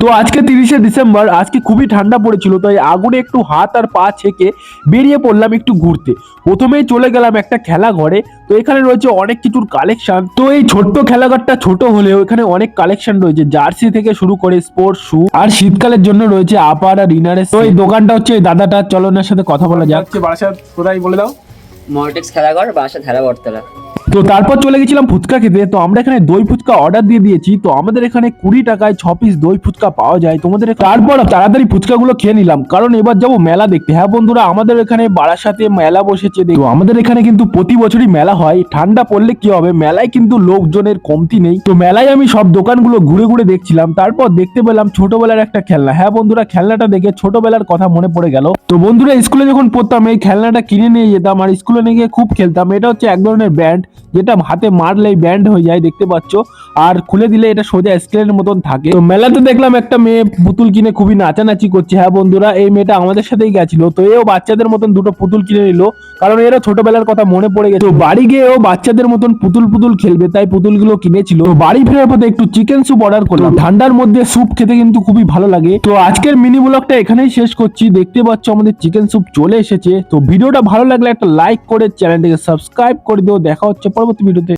তো আজকে তিরিশে ডিসেম্বর আজকে খুবই ঠান্ডা পড়েছিল তাই আগুনে একটু হাত আর পা ছেঁকে বেরিয়ে পড়লাম একটু ঘুরতে। প্রথমেই চলে গেলাম একটা খেলা ঘরে তো এখানে রয়েছে অনেক কিছুর কালেকশন তো এই ছোট্ট খেলাঘরটা ছোট হলেও এখানে অনেক কালেকশন রয়েছে জার্সি থেকে শুরু করে স্পোর্টস শু আর শীতকালের জন্য রয়েছে আপার আর ইনারের তো এই দোকানটা হচ্ছে এই দাদাটা চলনের সাথে কথা বলা যাচ্ছে বারাসাত কোথায় বলে দাও? মর্টেক্স খেলাঘর বাসা ধারা বটতলা। তো তারপর চলে গেছিলাম ফুচকা খেতে। তো আমরা এখানে দই ফুচকা অর্ডার দিয়ে দিয়েছি। তো আমাদের এখানে কুড়ি টাকায় ছ পিস দই ফুচকা পাওয়া যায়। তোমাদের তারপর তাড়াতাড়ি ফুচকাগুলো খেয়ে নিলাম। কারণ এবার যাব মেলা দেখতে। হ্যাঁ বন্ধুরা, আমাদের এখানে বারাসাতে মেলা বসেছে দেখো আমাদের এখানে কিন্তু প্রতি বছরই মেলা হয়। ঠান্ডা পড়লে কি হবে? মেলায় কিন্তু লোকজনের কমতি নেই। তো মেলায় আমি সব দোকানগুলো ঘুরে ঘুরে দেখছিলাম। তারপর দেখতে পেলাম ছোটবেলার একটা খেলনা। হ্যাঁ বন্ধুরা, খেলনাটা দেখে ছোটবেলার কথা মনে পড়ে গেল। তো বন্ধুরা, স্কুলে যখন পড়তাম, এই খেলনাটা কিনে নিয়ে যেতাম। আর স্কুলে নিয়ে গিয়ে খুব খেলতাম। এটা হচ্ছে এক ধরনের ব্যান্ড যেটা হাতে মারলেই ব্যান্ড হয়ে যায়, দেখতে পাচ্ছ। আর খুলে দিলে এটা সোজা স্কেলের মতন থাকে। তো মেলাতে দেখলাম একটা মেয়ে পুতুল কিনে খুবই নাচানাচি করছে। হ্যাঁ বন্ধুরা, এই মেয়েটা আমাদের সাথেই গেছিল। তো এও বাচ্চাদের মতন দুটো পুতুল কিনে নিল। কারণ এরা ছোটবেলার কথা মনে পড়ে গেছে। বাড়ি গিয়ে ও বাচ্চাদের মতন পুতুল পুতুল খেলবে, তাই পুতুলগুলো কিনেছিল। বাড়ি ফেরার পথে একটু চিকেন স্যুপ অর্ডার করলাম। ঠান্ডার মধ্যে স্যুপ খেতে কিন্তু খুবই ভালো লাগে। তো আজকের মিনি ব্লগটা এখানেই শেষ করছি। দেখতে পাচ্ছ আমাদের চিকেন স্যুপ চলে এসেছে। তো ভিডিওটা ভালো লাগলে একটা লাইক করে চ্যানেলটিকে সাবস্ক্রাইব করে দিও। দেখা হচ্ছে পরবর্তী ভিডিওতে